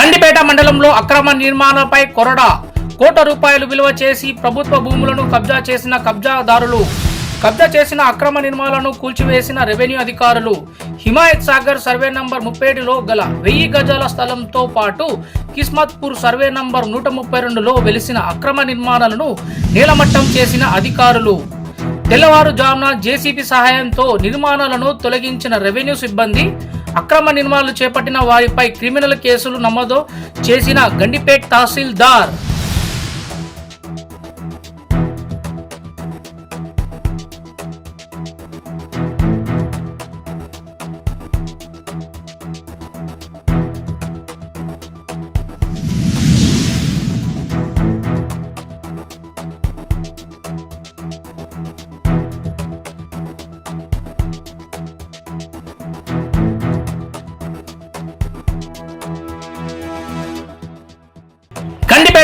గండిపేట మండలంలో అక్రమ నిర్మాణంపై కొరడా. కోట రూపాయలు విలువ చేసి ప్రభుత్వ భూములను కబ్జా చేసిన కబ్జాదారులు. కబ్జా చేసిన అక్రమ నిర్మాణాలను కూల్చివేసిన రెవెన్యూ అధికారులు. హిమాయత్ సాగర్ సర్వే నంబర్ ముప్పేడులో గల వెయ్యి గజాల స్థలంతో పాటు కిస్మత్పూర్ సర్వే నంబర్ నూట ముప్పై రెండులో వెలిసిన అక్రమ నిర్మాణాలను నీలమట్టం చేసిన అధికారులు. తెల్లవారుజామున జేసీబీ సహాయంతో నిర్మాణాలను తొలగించిన రెవెన్యూ సిబ్బంది అక్రమ నిర్మాణాలు చేపట్టిన వారిపై క్రిమినల్ కేసులు నమోదు చేసిన గండిపేట్ తహసీల్దార్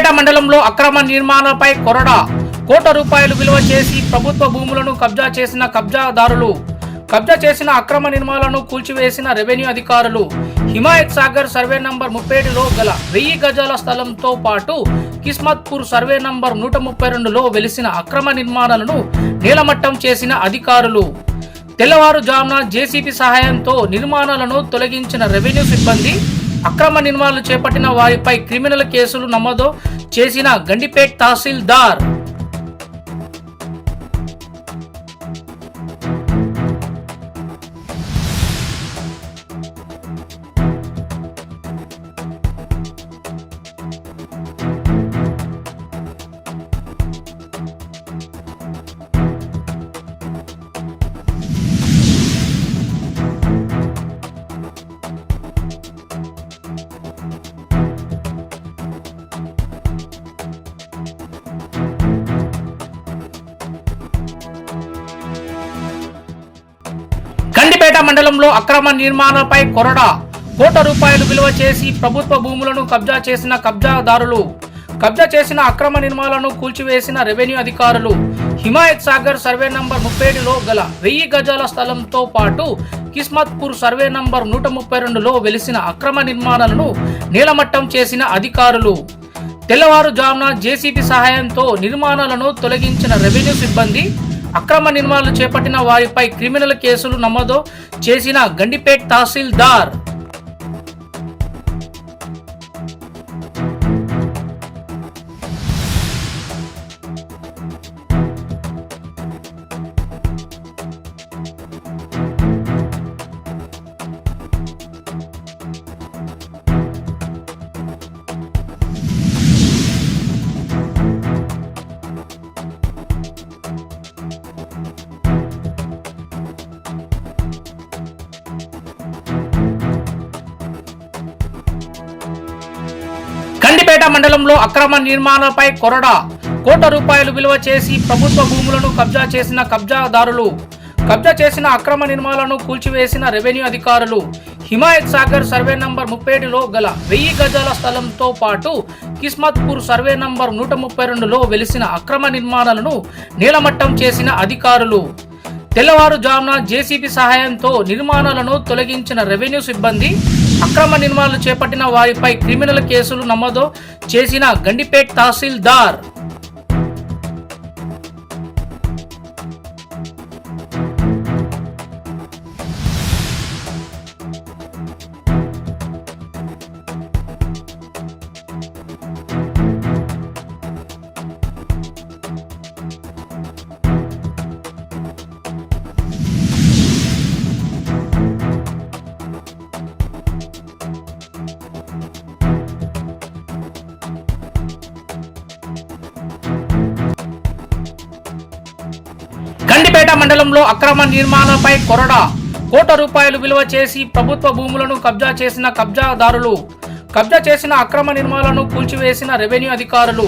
గండిపేట మండలంలో అక్రమ నిర్మాణాలపై కొరడ. కోట రూపాయలు విలువ చేసి ప్రభుత్వ భూములను కబ్జా చేసిన కబ్జాదారులు. కబ్జా చేసిన అక్రమ నిర్మాణాలను కూల్చివేసిన రెవెన్యూ అధికారులు. హిమాయత్ సాగర్ సర్వే నంబర్ ముప్పేడులో గల వెయ్యి గజాల స్థలంతో పాటు కిస్మత్పూర్ సర్వే నంబర్ నూట ముప్పై రెండులో వెలిసిన అక్రమ నిర్మాణాలను నీలమట్టం చేసిన అధికారులు. తెల్లవారుజామున జేసీబీ సహాయంతో నిర్మాణాలను తొలగించిన రెవెన్యూ సిబ్బంది అక్రమ నిర్మాణాలు చేపట్టిన వారిపై క్రిమినల్ కేసులు నమోదు చేసిన గండిపేట్ తహసీల్దార్ మండలంలో అక్రమ నిర్మాణాలపై కొరడా. కోట రూపాయలు విలువ చేసి ప్రభుత్వ భూములను కబ్జా చేసిన కబ్జాదారులు. కబ్జా చేసిన అక్రమ నిర్మాణాలను కూల్చివేసిన రెవెన్యూ అధికారులు. హిమాయత్ సాగర్ సర్వే నంబర్ ముప్పై ఏడులో గల వెయ్యి గజాల స్థలంతో పాటు కిస్మత్పూర్ సర్వే నంబర్ నూట ముప్పై రెండులో వెలిసిన అక్రమ నిర్మాణాలను నీలమట్టం చేసిన అధికారులు. తెల్లవారుజామున జేసీబీ సహాయంతో నిర్మాణాలను తొలగించిన రెవెన్యూ సిబ్బంది అక్రమ నిర్మాణాలు చేపట్టిన వారిపై క్రిమినల్ కేసులు నమోదు చేసిన గండిపేట్ తహసీల్దార్ గండిపేట మండలంలో అక్రమ నిర్మాణాలపై కొరడా. కోట రూపాయలు విలువ చేసి ప్రభుత్వ భూములను కబ్జా చేసిన కబ్జాదారులు. కబ్జా చేసిన అక్రమ నిర్మాణాలను కూల్చివేసిన రెవెన్యూ అధికారులు. హిమాయత్ సాగర్ సర్వే నంబర్ ముప్పేడులో గల వెయ్యి గజాల స్థలంతో పాటు కిస్మత్పూర్ సర్వే నంబర్ నూట ముప్పై రెండులో వెలిసిన అక్రమ నిర్మాణాలను నీలమట్టం చేసిన అధికారులు. తెల్లవారుజామున జేసీబీ సహాయంతో నిర్మాణాలను తొలగించిన రెవెన్యూ సిబ్బంది అక్రమ నిర్మాణాలు చేపట్టిన వారిపై క్రిమినల్ కేసులు నమోదు చేసిన గండిపేట్ తహసీల్దార్ మండలంలో అక్రమ నిర్మాణాలపై కొరడా. కోట రూపాయలు విలువ చేసి ప్రభుత్వ భూములను కబ్జా చేసిన కబ్జాదారులు. కబ్జా చేసిన అక్రమ నిర్మాణాలను కూల్చివేసిన రెవెన్యూ అధికారులు.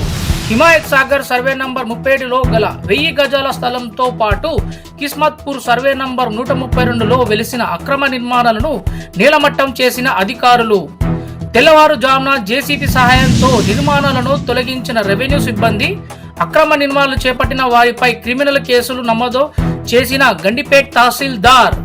హిమాయత్ సాగర్ సర్వే నంబర్ ముప్పేడులో గల వెయ్యి గజాల స్థలంతో పాటు కిస్మత్పూర్ సర్వే నంబర్ నూట ముప్పై రెండులో వెలిసిన అక్రమ నిర్మాణాలను నీలమట్టం చేసిన అధికారులు. తెల్లవారుజామున జేసీబీ సహాయంతో నిర్మాణాలను తొలగించిన రెవెన్యూ సిబ్బంది అక్రమ నిర్మాణాలు చేపట్టిన వారిపై క్రిమినల్ కేసులు నమోదు చేసిన గండిపేట్ తహసీల్దార్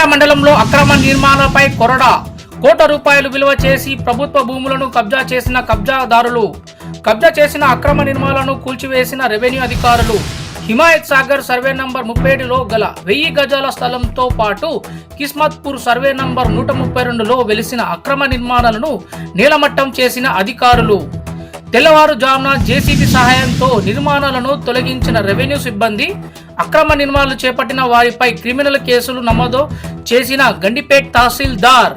గండిపేట మండలంలో అక్రమ నిర్మాణాలపై కొరడా. కోట రూపాయలు విలువ చేసి ప్రభుత్వ భూములను కబ్జా చేసిన కబ్జాదారులు. కబ్జా చేసిన అక్రమ నిర్మాణాలను కూల్చివేసిన రెవెన్యూ అధికారులు. హిమాయత్ సాగర్ సర్వే నంబర్ ముప్పై ఏడులో గల వెయ్యి గజాల స్థలంతో పాటు కిస్మత్పూర్ సర్వే నంబర్ నూట ముప్పై రెండులో వెలిసిన అక్రమ నిర్మాణాలను నీలమట్టం చేసిన అధికారులు. తెల్లవారుజామున జేసీబీ సహాయంతో నిర్మాణాలను తొలగించిన రెవెన్యూ సిబ్బంది అక్రమ నిర్మాణాలు చేపట్టిన వారిపై క్రిమినల్ కేసులు నమోదు చేసిన గండిపేట్ తహసీల్దార్